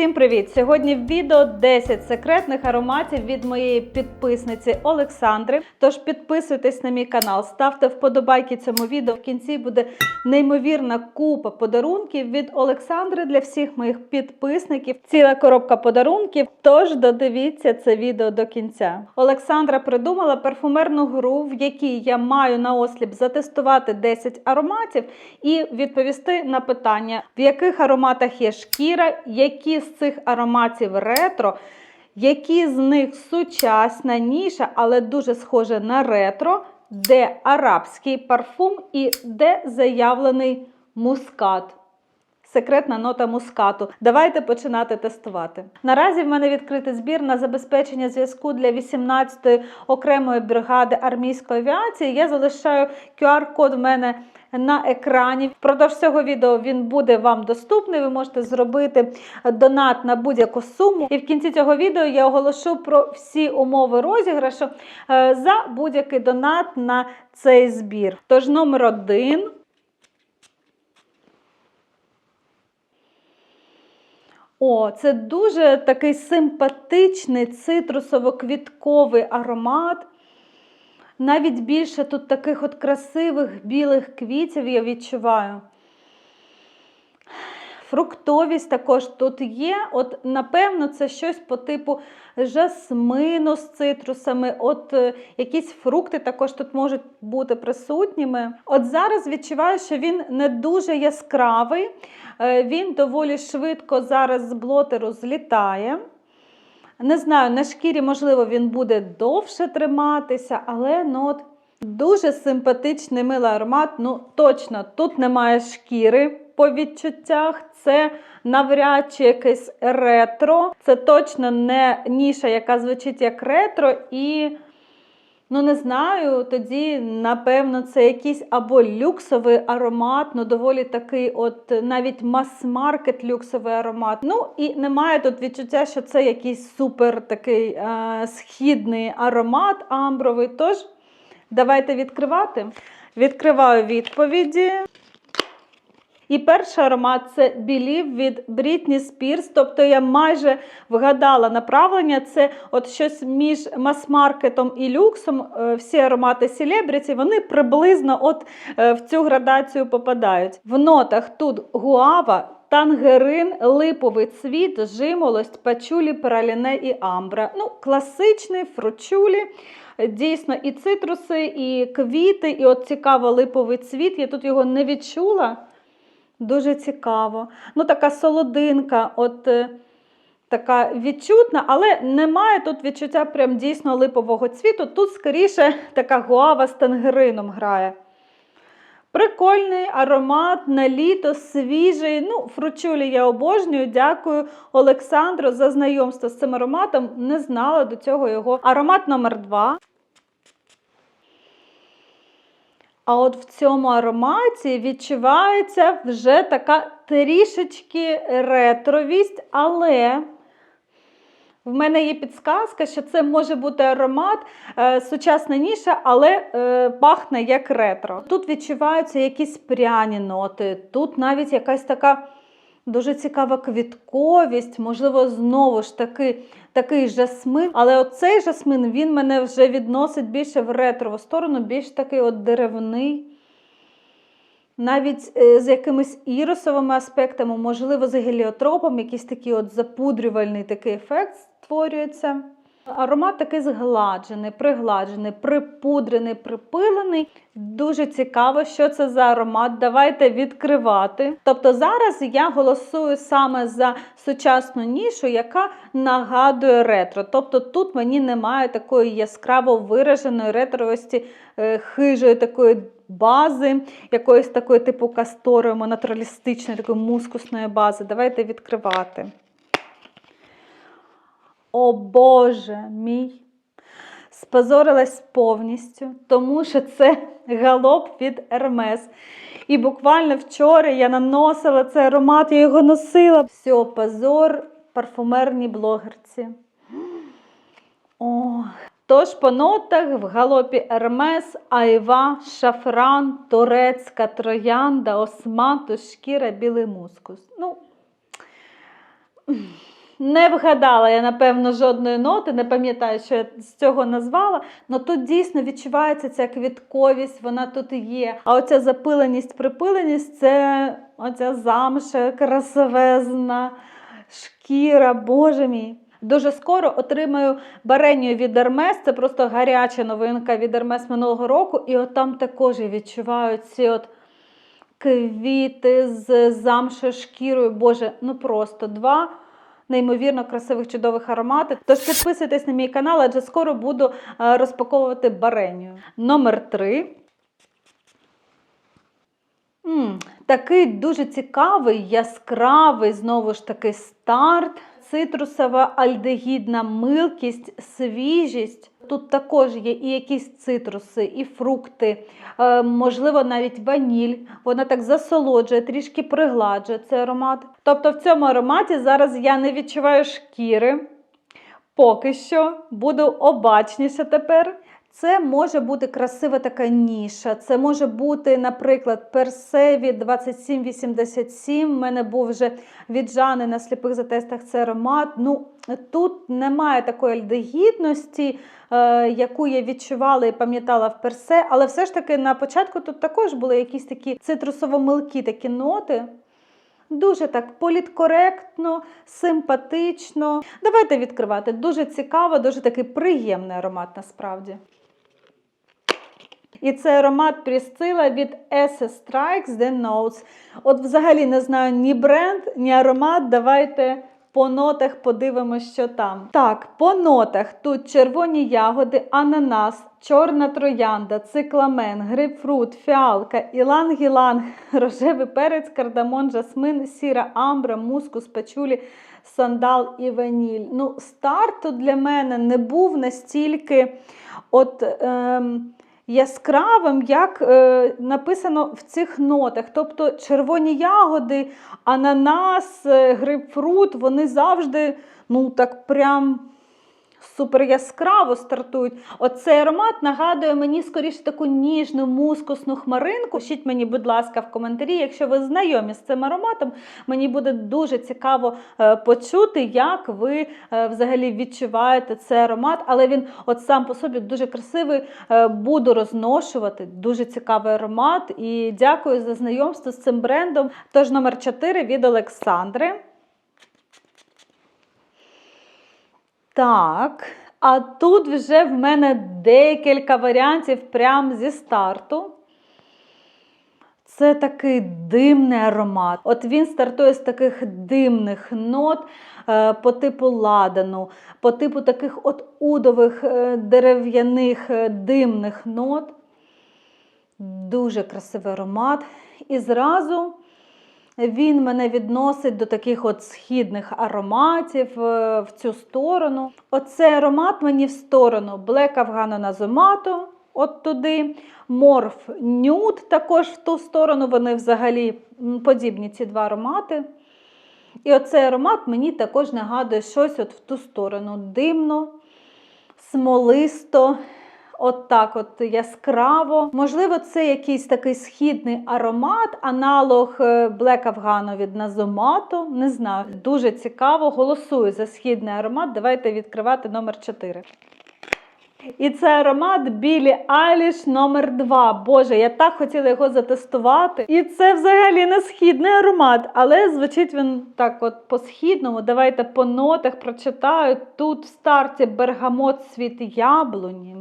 Всім привіт! Сьогодні в відео 10 секретних ароматів від моєї підписниці Олександри. Тож підписуйтесь на мій канал, ставте вподобайки цьому відео. В кінці буде неймовірна купа подарунків від Олександри для всіх моїх підписників. Ціла коробка подарунків. Тож додивіться це відео до кінця. Олександра придумала парфумерну гру, в якій я маю на осліп затестувати 10 ароматів і відповісти на питання, в яких ароматах є шкіра, які з цих ароматів ретро, які з них сучасна ніша, але дуже схоже на ретро, де арабський парфум і де заявлений мускат. Секретна нота мускату. Давайте починати тестувати. Наразі в мене відкритий збір на забезпечення зв'язку для 18-ї окремої бригади армійської авіації. Я залишаю QR-код в мене на екрані. Впродовж цього відео він буде вам доступний. Ви можете зробити донат на будь-яку суму. І в кінці цього відео я оголошу про всі умови розіграшу е, за будь-який донат на цей збір. Тож номер один. О, це дуже такий симпатичний цитрусово-квітковий аромат. Навіть більше тут таких от красивих білих квітів я відчуваю. Фруктовість також тут є. От, напевно, це щось по типу жасмину з цитрусами. От е, якісь фрукти також тут можуть бути присутніми. От зараз відчуваю, що він не дуже яскравий. Е, Він доволі швидко зараз з блотеру злітає. Не знаю, на шкірі, можливо, він буде довше триматися, але ну, от, дуже симпатичний милий аромат. Ну, точно, тут немає шкіри по відчуттях. Це навряд чи якесь ретро. Це точно не ніша, яка звучить як ретро. І, ну, не знаю, тоді, напевно, це якийсь або люксовий аромат, ну доволі такий, от навіть мас-маркет люксовий аромат. Ну і немає тут відчуття, що це якийсь супер такий е, східний аромат амбровий. Тож, давайте відкривати. Відкриваю відповіді. І перший аромат це білів від Брітні Спірс. Тобто я майже вгадала направлення. Це от щось між мас-маркетом і люксом. Е, Всі аромати селебріті, вони приблизно от е, в цю градацію попадають. В нотах тут гуава. Тангерин, липовий цвіт, жимолость, пачулі, праліне і амбра. Ну, класичний фручулі. Дійсно, і цитруси, і квіти, і от цікаво липовий цвіт. Я тут його не відчула. Дуже цікаво. Ну, така солодинка, от е, така відчутна, але немає тут відчуття прям дійсно липового цвіту. Тут скоріше така гуава з тангерином грає. Прикольний аромат на літо, свіжий. Ну, фручулі я обожнюю. Дякую Олександру за знайомство з цим ароматом. Не знала до цього його. Аромат номер 2. А от в цьому ароматі відчувається вже така трішечки ретровість, але в мене є підсказка, що це може бути аромат е, сучасна ніша, але е, пахне як ретро. Тут відчуваються якісь пряні ноти, тут навіть якась така. Дуже цікава квітковість, можливо, знову ж таки такий жасмин. Але оцей жасмин він мене вже відносить більше в ретрову сторону, більш такий от деревний. Навіть е, з якимись ірусовими аспектами, можливо, з геліотропом, якийсь такий от запудрювальний такий ефект створюється. Аромат такий згладжений, пригладжений, припудрений, припилений. Дуже цікаво, що це за аромат. Давайте відкривати. Тобто зараз я голосую саме за сучасну нішу, яка нагадує ретро. Тобто тут мені немає такої яскраво вираженої ретровості, е, хижої такої бази, якоїсь такої типу касторової, натуралістичної, такої мускусної бази. Давайте відкривати. О Боже мій! Спозорилась повністю, тому що це галоп від Ермес. І буквально вчора я наносила цей аромат, я його носила. Все, позор парфумерній блогерці. Ох. Тож по нотах в галопі Ермес, Айва, Шафран, Турецька, Троянда, Османтус, шкіра, білий мускус. Ну, Не вгадала я, напевно, жодної ноти, не пам'ятаю, що я з цього назвала. але тут дійсно відчувається ця квітковість, вона тут є. А оця запиленість, припиленість це оця замша красивезна шкіра, боже мій. Дуже скоро отримаю баренію від Hermes, Це просто гаряча новинка від Hermes минулого року. І от там також я відчуваю ці от квіти з замшою шкірою. Боже, ну просто два неймовірно красивих чудових ароматів. Тож підписуйтесь на мій канал, адже скоро буду е, розпаковувати баренію. Номер три. М, такий дуже цікавий, яскравий, знову ж таки, старт. Цитрусова альдегідна милкість, свіжість. Тут також є і якісь цитруси, і фрукти, е, можливо, навіть ваніль. Вона так засолоджує, трішки пригладжує цей аромат. Тобто в цьому ароматі зараз я не відчуваю шкіри. Поки що буду обачніше тепер. Це може бути красива така ніша. Це може бути, наприклад, персеві 2787. У мене був вже від Жани на сліпих затестах цей аромат. Ну, Тут немає такої альдегідності, е, яку я відчувала і пам'ятала в персе, але все ж таки на початку тут також були якісь такі цитрусово-милкі такі ноти. Дуже так політкоректно, симпатично. Давайте відкривати. Дуже цікаво, дуже такий приємний аромат насправді. І це аромат Прісцила від SS Strikes The Notes. От взагалі не знаю ні бренд, ні аромат. Давайте по нотах подивимося, що там. Так, по нотах тут червоні ягоди, ананас, чорна троянда, цикламен, грейпфрут, фіалка, іланг-іланг, рожевий перець, кардамон, жасмин, сіра амбра, мускус, пачулі, сандал і ваніль. Ну, старт для мене не був настільки от. Ем, яскравим, як е, написано в цих нотах. Тобто червоні ягоди, ананас, е, грейпфрут, вони завжди ну так прям супер яскраво стартують. Оцей аромат нагадує мені скоріше таку ніжну мускусну хмаринку. Пишіть мені, будь ласка, в коментарі, якщо ви знайомі з цим ароматом, мені буде дуже цікаво е, почути, як ви е, взагалі відчуваєте цей аромат. Але він от сам по собі дуже красивий. Е, буду розношувати. Дуже цікавий аромат. І дякую за знайомство з цим брендом. Тож номер 4 від Олександри. Так, а тут вже в мене декілька варіантів прямо зі старту. Це такий димний аромат. От він стартує з таких димних нот е, по типу ладану, по типу таких от удових е, дерев'яних е, димних нот. Дуже красивий аромат. І зразу він мене відносить до таких от східних ароматів е, в цю сторону. Оцей аромат мені в сторону Black Afghano Nazumato, от туди. Морф Nude також в ту сторону, вони взагалі подібні ці два аромати. І оцей аромат мені також нагадує щось от в ту сторону. Димно, смолисто, От так от яскраво. Можливо, це якийсь такий східний аромат, аналог е, Black Afghano від Назомато. Не знаю. Дуже цікаво. Голосую за східний аромат. Давайте відкривати номер 4. І це аромат Білі Айліш номер 2 Боже, я так хотіла його затестувати. І це взагалі не східний аромат, але звучить він так от по-східному. Давайте по нотах прочитаю. Тут в старті бергамот світ яблуні.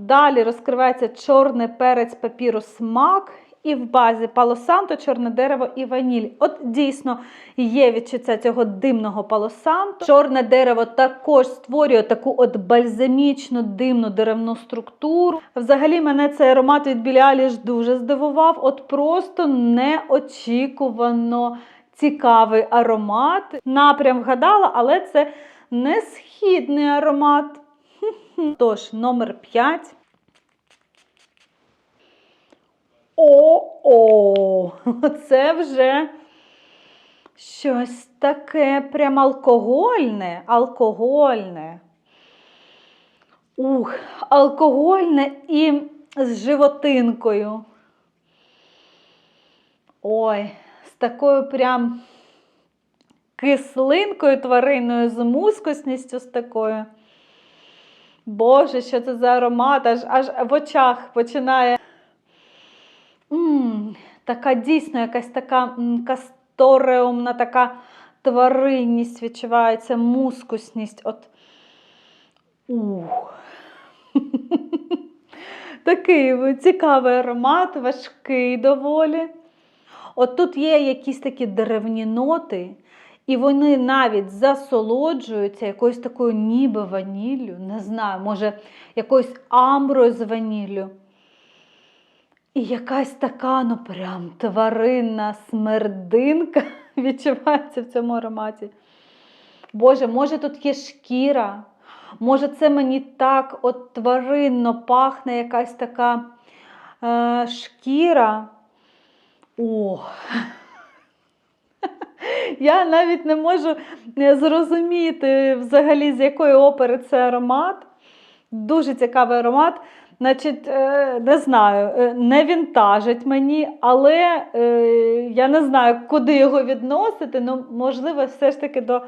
Далі розкривається чорний перець папіру смак. І в базі палосанто, чорне дерево і ваніль. От дійсно є відчуття цього димного палосанту. Чорне дерево також створює таку от бальзамічну димну деревну структуру. Взагалі, мене цей аромат від Білі дуже здивував. От просто неочікувано цікавий аромат. Напрям вгадала, але це не східний аромат. Тож, номер 5. О-о! Це вже щось таке прям алкогольне, алкогольне. Ух, алкогольне і з животинкою. Ой, з такою прям кислинкою тваринною, з мускусністю з такою. Боже, що це за аромат, аж, аж в очах починає. м така дійсно якась така кастореумна така тваринність відчувається, мускусність. От. Ух. Такий цікавий аромат, важкий доволі. От тут є якісь такі деревні ноти, і вони навіть засолоджуються якоюсь такою ніби ваніллю, не знаю, може, якоюсь амброю з ваніллю. І якась така, ну прям тваринна смердинка відчувається в цьому ароматі. Боже, може тут є шкіра, може, це мені так от тваринно пахне якась така е, шкіра. О! Я навіть не можу е, зрозуміти взагалі, з якої опери це аромат. Дуже цікавий аромат. Значить, е, не знаю, е, не вінтажить мені, але я не знаю, куди його відносити. Ну, можливо, все ж таки до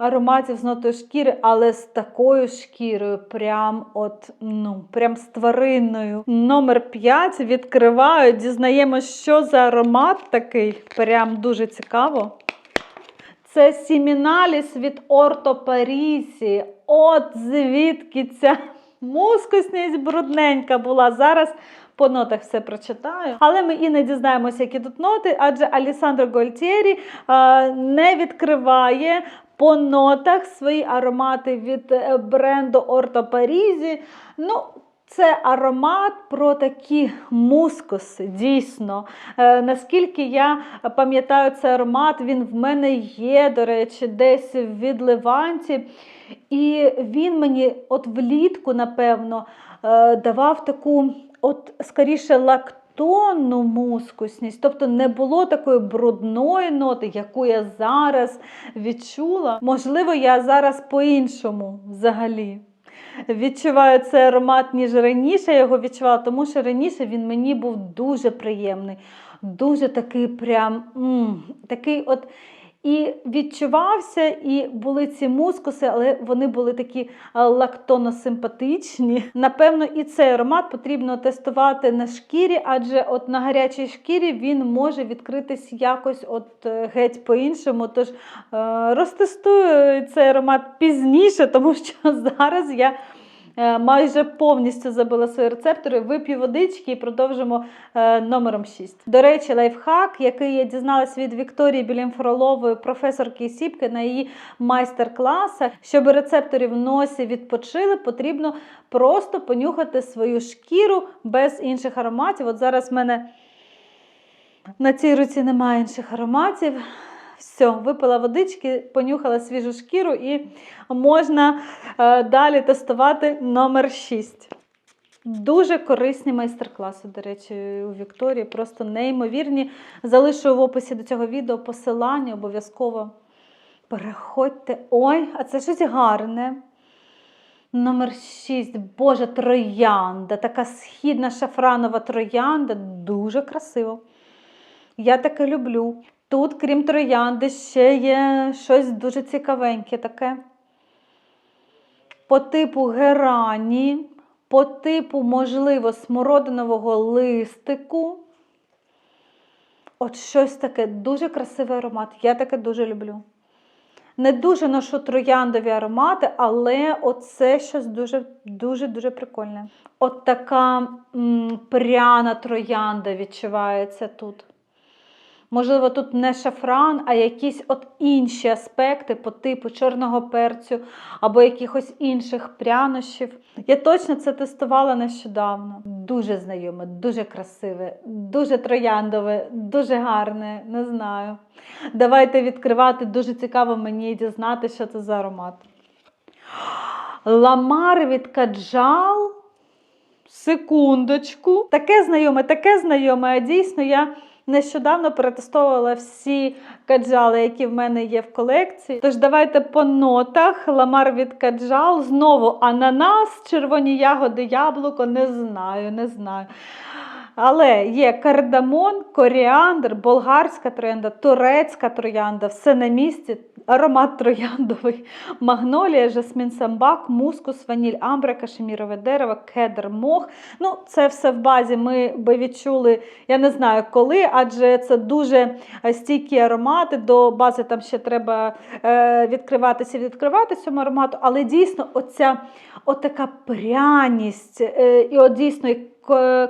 ароматів з нотою шкіри, але з такою шкірою, прям от, ну, прям з тваринною. Номер 5 відкриваю, дізнаємося, що за аромат такий. Прям дуже цікаво. Це Сіміналіс від Орто Парісі. От звідки ця мускусність брудненька була. Зараз по нотах все прочитаю. Але ми і не дізнаємося, які тут ноти, адже Алісандро Гольтєрі не відкриває по нотах свої аромати від е, бренду Орто Парізі. Ну, це аромат про такі мускуси, дійсно. Е, наскільки я пам'ятаю цей аромат, він в мене є, до речі, десь в відливанці. І він мені от влітку, напевно, е, давав таку, от скоріше, лактонну мускусність. Тобто не було такої брудної ноти, яку я зараз відчула. Можливо, я зараз по-іншому взагалі відчуваю цей аромат, ніж раніше я його відчувала, тому що раніше він мені був дуже приємний, дуже такий прям м, такий от. І відчувався, і були ці мускуси, але вони були такі е, лактоносимпатичні. Напевно, і цей аромат потрібно тестувати на шкірі, адже от на гарячій шкірі він може відкритись якось от е, геть по-іншому. Тож е, розтестую цей аромат пізніше, тому що зараз я. Е, Майже повністю забила свої рецептори. Вип'ю водички і продовжимо е, номером 6. До речі, лайфхак, який я дізналась від Вікторії Білімфролової, професорки Сіпки на її майстер-класах. Щоб рецептори в носі відпочили, потрібно просто понюхати свою шкіру без інших ароматів. От зараз в мене на цій руці немає інших ароматів. Все, випила водички, понюхала свіжу шкіру і можна е, далі тестувати номер 6. Дуже корисні майстер-класи, до речі, у Вікторії. Просто неймовірні. Залишу в описі до цього відео посилання обов'язково. Переходьте. Ой, а це щось гарне. Номер 6. Боже, троянда. Така східна шафранова троянда. Дуже красиво. Я таке люблю. Тут, крім троянди, ще є щось дуже цікавеньке таке. По типу герані, по типу, можливо, смородинового листику. От щось таке дуже красивий аромат. Я таке дуже люблю. Не дуже ношу трояндові аромати, але оце щось дуже-дуже прикольне. От така м, пряна троянда відчувається тут. Можливо, тут не шафран, а якісь от інші аспекти по типу чорного перцю або якихось інших прянощів. Я точно це тестувала нещодавно. Дуже знайоме, дуже красиве, дуже трояндове, дуже гарне, не знаю. Давайте відкривати, дуже цікаво мені дізнати, що це за аромат. Ламар від каджал. Секундочку. Таке знайоме, таке знайоме, а дійсно я. Нещодавно перетестовувала всі каджали, які в мене є в колекції. Тож давайте по нотах ламар від каджал. Знову ананас, червоні ягоди, яблуко. Не знаю, не знаю. Але є кардамон, коріандр, болгарська троянда, турецька троянда, все на місці, аромат трояндовий, магнолія, жасмін самбак, мускус, ваніль, амбра, кашемірове дерево, кедр, мох. Ну, це все в базі. Ми би відчули, я не знаю коли, адже це дуже стійкі аромати. До бази там ще треба е, відкриватися і відкривати цьому аромату. Але дійсно, оця отака пряність, е, і от дійсно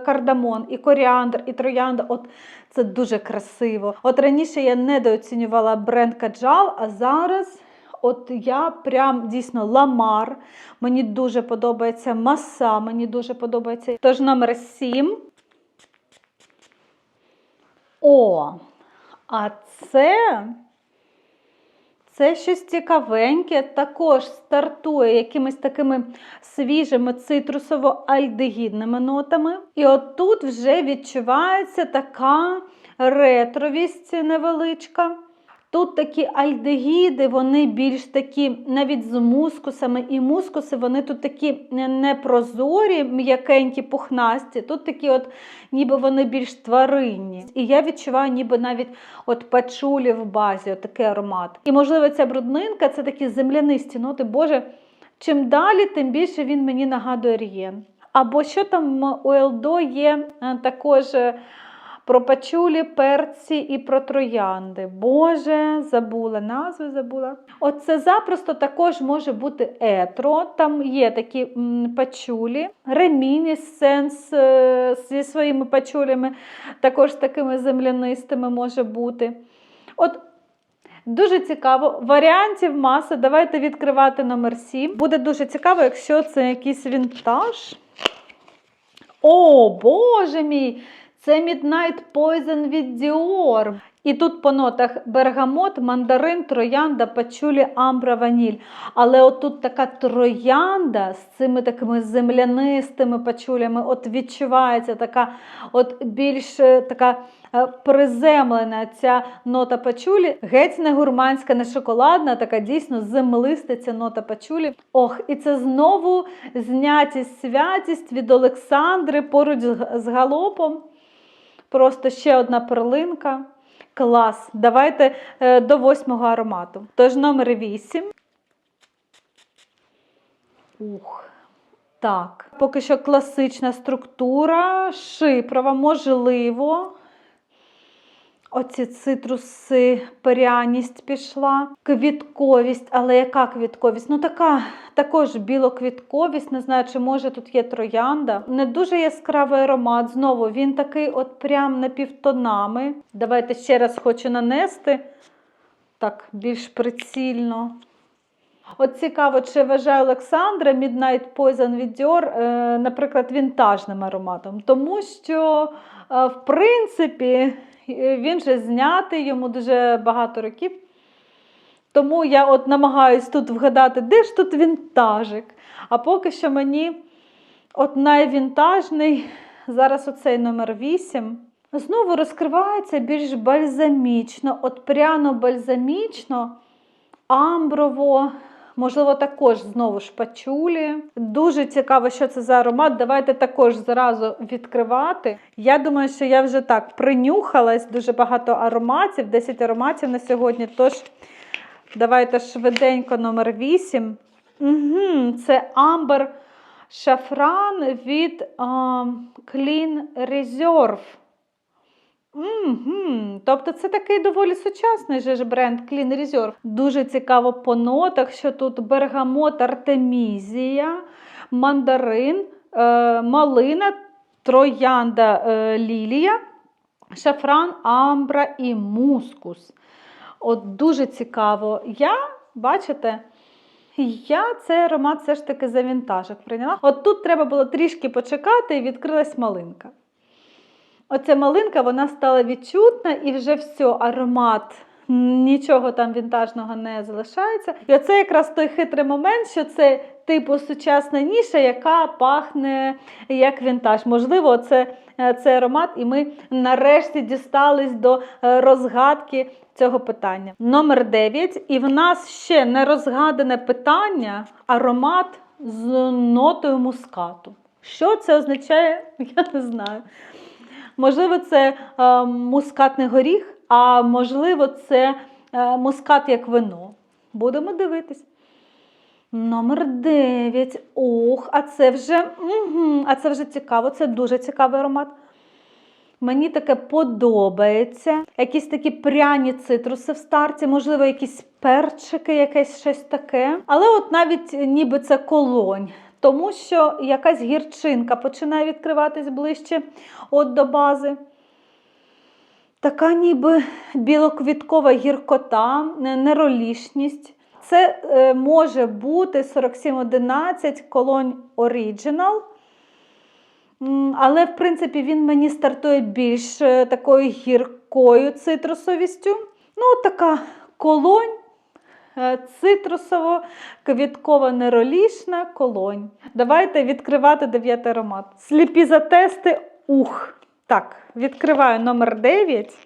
кардамон, і коріандр, і троянда. От це дуже красиво. От раніше я недооцінювала бренд Каджал, а зараз. От я прям дійсно ламар. Мені дуже подобається маса, мені дуже подобається. Тож номер 7. О, а це. Це щось цікавеньке, також стартує якимись такими свіжими цитрусово-альдегідними нотами. І от тут вже відчувається така ретровість невеличка. Тут такі альдегіди, вони більш такі навіть з мускусами, і мускуси вони тут такі непрозорі, м'якенькі, пухнасті. Тут такі, от, ніби вони більш тваринні. І я відчуваю, ніби навіть от пачулі в базі, от такий аромат. І можливо, ця бруднинка це такі землянисті ноти. Боже, чим далі, тим більше він мені нагадує Рієн. Або що там у Елдо є е, також. Про пачулі, перці і про троянди. Боже, забула, назви забула. Оце запросто також може бути етро. Там є такі пачулі, ремінісценс е, зі своїми пачулями, також такими землянистими може бути. От Дуже цікаво. Варіантів маса. Давайте відкривати номер 7. Буде дуже цікаво, якщо це якийсь вінтаж. О, Боже мій! Це Midnight Poison від Dior. І тут по нотах бергамот, мандарин, троянда, пачулі, амбра, ваніль. Але отут така троянда з цими такими землянистими пачулями, от відчувається така от більш е, така е, приземлена ця нота пачулі. Геть не гурманська, не шоколадна, така дійсно землиста ця нота пачулі. Ох, і це знову знятість, святість від Олександри поруч з- з галопом. Просто ще одна перлинка. Клас. Давайте е, до восьмого аромату. Тож номер вісім. Ух. Так. Поки що класична структура, шипрова, можливо. Оці цитруси, пряність пішла, квітковість, але яка квітковість? Ну така також білоквітковість, не знаю, чи може тут є троянда. Не дуже яскравий аромат. Знову він такий, от прям напівтонами. Давайте ще раз хочу нанести. Так, більш прицільно. От цікаво, чи вважає Олександра Midnight Poison від Dior, е, наприклад, вінтажним ароматом. Тому що, е, в принципі, він вже знятий, йому дуже багато років. Тому я от намагаюсь тут вгадати, де ж тут вінтажик. А поки що мені от найвінтажний, зараз оцей номер 8. Знову розкривається більш бальзамічно, от пряно-бальзамічно, амброво, можливо, також знову ж пачулі. Дуже цікаво, що це за аромат. Давайте також зразу відкривати. Я думаю, що я вже так принюхалась, дуже багато ароматів, 10 ароматів на сьогодні. Тож давайте швиденько номер 8. Угу, це амбер шафран від а, Clean Reserve. Угу. Тобто це такий доволі сучасний же ж бренд Clean Reserve. Дуже цікаво по нотах, що тут бергамот, артемізія, мандарин, е, малина, троянда е, лілія, шафран, амбра і мускус. От дуже цікаво. Я, бачите, я цей аромат все ж таки за вінтажик прийняла. От тут треба було трішки почекати і відкрилась малинка. Оця малинка вона стала відчутна і вже все, аромат. Нічого там вінтажного не залишається. І оце якраз той хитрий момент, що це типу сучасна ніша, яка пахне як вінтаж. Можливо, це цей аромат, і ми нарешті дістались до е, розгадки цього питання. Номер 9. І в нас ще не розгадане питання аромат з нотою мускату. Що це означає, я не знаю. Можливо, це е, мускатний горіх, а можливо, це е, мускат як вино. Будемо дивитись. Номер 9. Ох, а це вже угу, а це вже цікаво, це дуже цікавий аромат. Мені таке подобається. Якісь такі пряні цитруси в старті, можливо, якісь перчики, якесь щось таке. Але от навіть ніби це колонь. Тому що якась гірчинка починає відкриватись ближче от до бази. Така ніби білоквіткова гіркота, неролішність. Це е, може бути 4711 колонь Original. Але, в принципі, він мені стартує більш е, такою гіркою цитрусовістю. Ну, така колонь цитрусово-квіткова неролішна колонь. Давайте відкривати дев'ятий аромат. Сліпі затести. Ух. Так, відкриваю номер 9.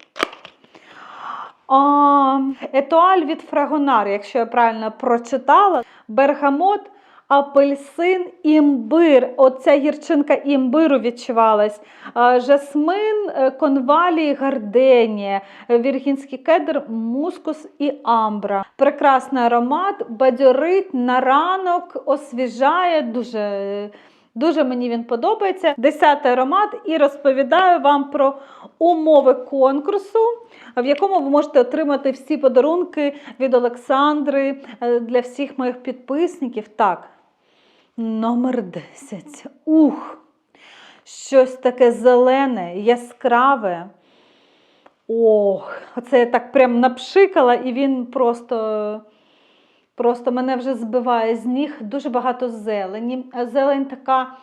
А, етуаль від Фрагонар, якщо я правильно прочитала. Бергамот, апельсин, імбир. Оця гірчинка імбиру відчувалась. Жасмин, е, конвалії, гарденія, е, віргінський кедр, мускус і амбра. Прекрасний аромат, бадьорить на ранок, освіжає, дуже. Дуже мені він подобається. Десятий аромат, і розповідаю вам про умови конкурсу, в якому ви можете отримати всі подарунки від Олександри е, для всіх моїх підписників. Так, номер 10. Ух! Щось таке зелене, яскраве. Ох, оце я так прям напшикала, і він просто. Просто мене вже збиває з ніг дуже багато зелені. Зелень така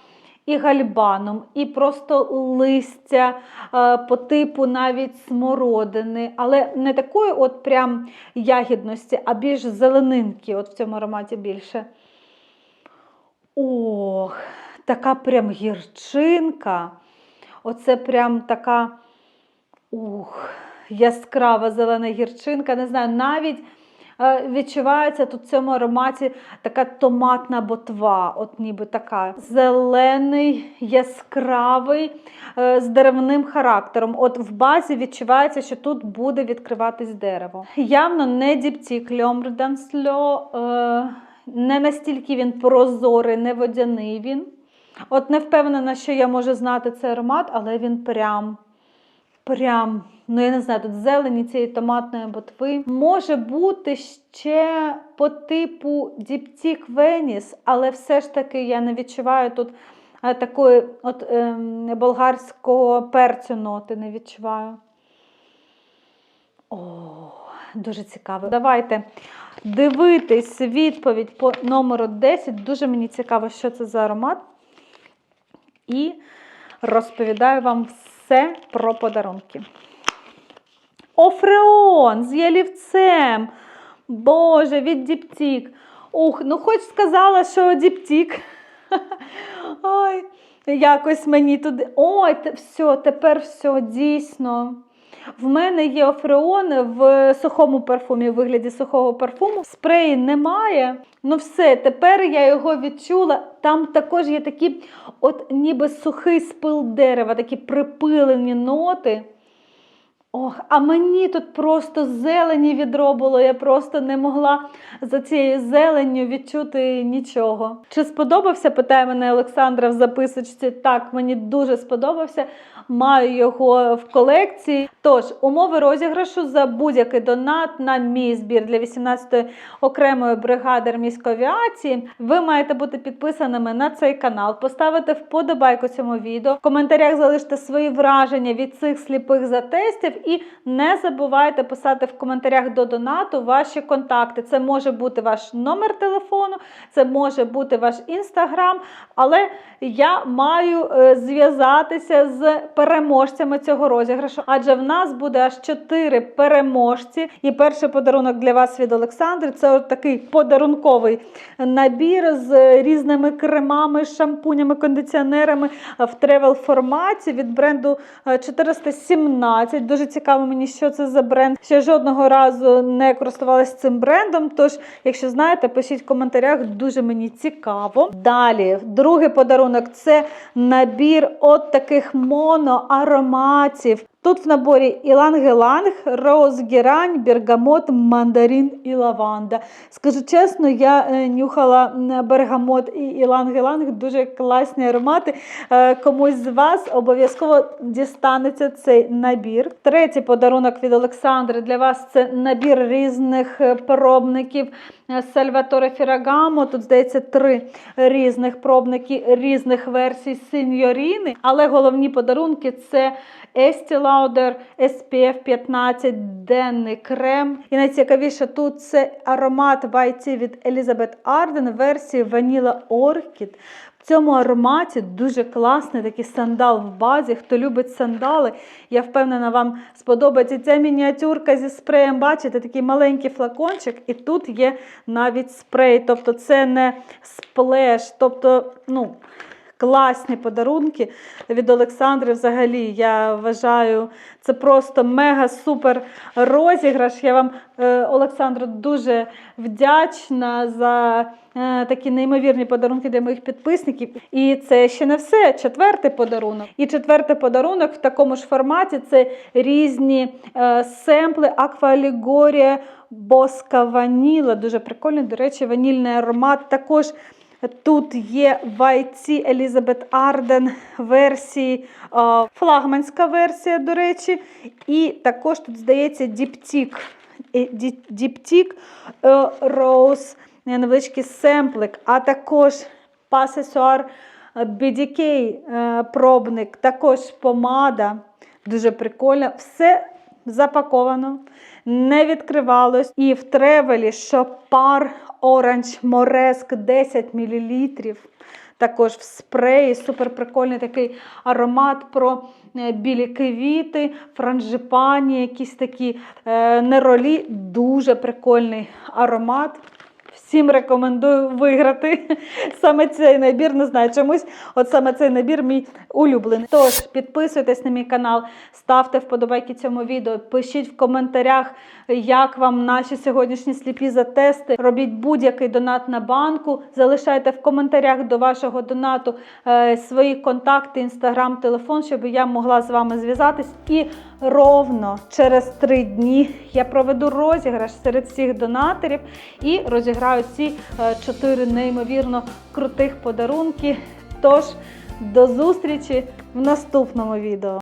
і гальбаном, і просто листя е, по типу навіть смородини, але не такої от прям ягідності, а більш зеленинки. От в цьому ароматі більше. Ох, така прям гірчинка. Оце прям така ух, яскрава зелена гірчинка. Не знаю, навіть. Е, Відчувається тут в цьому ароматі така томатна ботва, от ніби така зелений, яскравий, е, з деревним характером. От в базі відчувається, що тут буде відкриватись дерево. Явно не діптік Льомрдансльо, не настільки він прозорий, не водяний він. От не впевнена, що я можу знати цей аромат, але він прям. Прям, ну я не знаю, тут зелені цієї томатної ботви. Може бути ще по типу Діптік Веніс, але все ж таки я не відчуваю тут е, такої от ем, болгарського перцю ноти не відчуваю. О, дуже цікаво. Давайте дивитись відповідь по номеру 10. Дуже мені цікаво, що це за аромат. І розповідаю вам все про подарунки. Офреон з ялівцем. Боже, від Діптік. Ух, ну хоч сказала, що Діптік. Ой, якось мені туди. Ой, все, тепер все, дійсно. В мене є офреон в сухому парфумі, в вигляді сухого парфуму. Спреї немає. Ну все, тепер я його відчула. Там також є такі, от ніби сухий спил дерева, такі припилені ноти. Ох, а мені тут просто зелені відро було, я просто не могла за цією зеленню відчути нічого. Чи сподобався? питає мене Олександра в записочці. Так, мені дуже сподобався. Маю його в колекції. Тож, умови розіграшу за будь-який донат на мій збір для 18-ї окремої бригади армійської авіації. Ви маєте бути підписаними на цей канал, поставити вподобайку цьому відео, в коментарях залиште свої враження від цих сліпих затестів і не забувайте писати в коментарях до донату ваші контакти. Це може бути ваш номер телефону, це може бути ваш інстаграм, але я маю е, зв'язатися з переможцями цього розіграшу, адже в нас буде аж 4 переможці. І перший подарунок для вас від Олександри це такий подарунковий набір з різними кремами, шампунями, кондиціонерами в тревел форматі від бренду е, 417. Дуже цікаво мені, що це за бренд. Ще жодного разу не користувалася цим брендом. Тож, якщо знаєте, пишіть в коментарях, дуже мені цікаво. Далі, другий подарунок це набір от таких моноароматів. Тут в наборі іланг-іланг, роуз-герань, бергамот, мандарин і лаванда. Скажу чесно, я е, нюхала бергамот і іланг-іланг, дуже класні аромати. Е, Комусь з вас обов'язково дістанеться цей набір. Третій подарунок від Олександри для вас це набір різних е, пробників Сальваторе Фірагамо. Тут здається три різних пробники різних версій синьоріни. Але головні подарунки це Estee Lauder SPF 15 денний крем. І найцікавіше тут це аромат YT від Elizabeth Arden версії Vanilla Orchid. В цьому ароматі дуже класний такий сандал в базі. Хто любить сандали, я впевнена, вам сподобається ця мініатюрка зі спреєм. Бачите, такий маленький флакончик, і тут є навіть спрей. Тобто це не сплеш. Тобто, ну. Класні подарунки від Олександри. Взагалі, я вважаю, це просто мега-супер розіграш. Я вам, е, Олександро, дуже вдячна за е, такі неймовірні подарунки для моїх підписників. І це ще не все. Четвертий подарунок. І четвертий подарунок в такому ж форматі це різні е, семпли Аквалігорія Боска Ваніла. Дуже прикольний, до речі, ванільний аромат. Також Тут є YT Елізабет Арден версії, е, флагманська версія, до речі. І також тут, здається, Діптік. Діптік Роуз, невеличкий семплик, а також Пасесуар BDK е, пробник, також помада. Дуже прикольно. Все запаковано, не відкривалось. І в тревелі Шопар Оранж Мореск 10 мл. Також в спреї супер прикольний такий аромат про е, білі квіти, франжипані, якісь такі е, неролі. Дуже прикольний аромат. Всім рекомендую виграти саме цей набір. Не знаю, чомусь от саме цей набір мій улюблений. Тож підписуйтесь на мій канал, ставте вподобайки цьому відео, пишіть в коментарях, як вам наші сьогоднішні сліпі затести. Робіть будь-який донат на банку. Залишайте в коментарях до вашого донату е, свої контакти, інстаграм, телефон, щоб я могла з вами зв'язатись. І ровно через три дні я проведу розіграш серед всіх донаторів і розіграю ці е, чотири неймовірно крутих подарунки. Тож до зустрічі в наступному відео.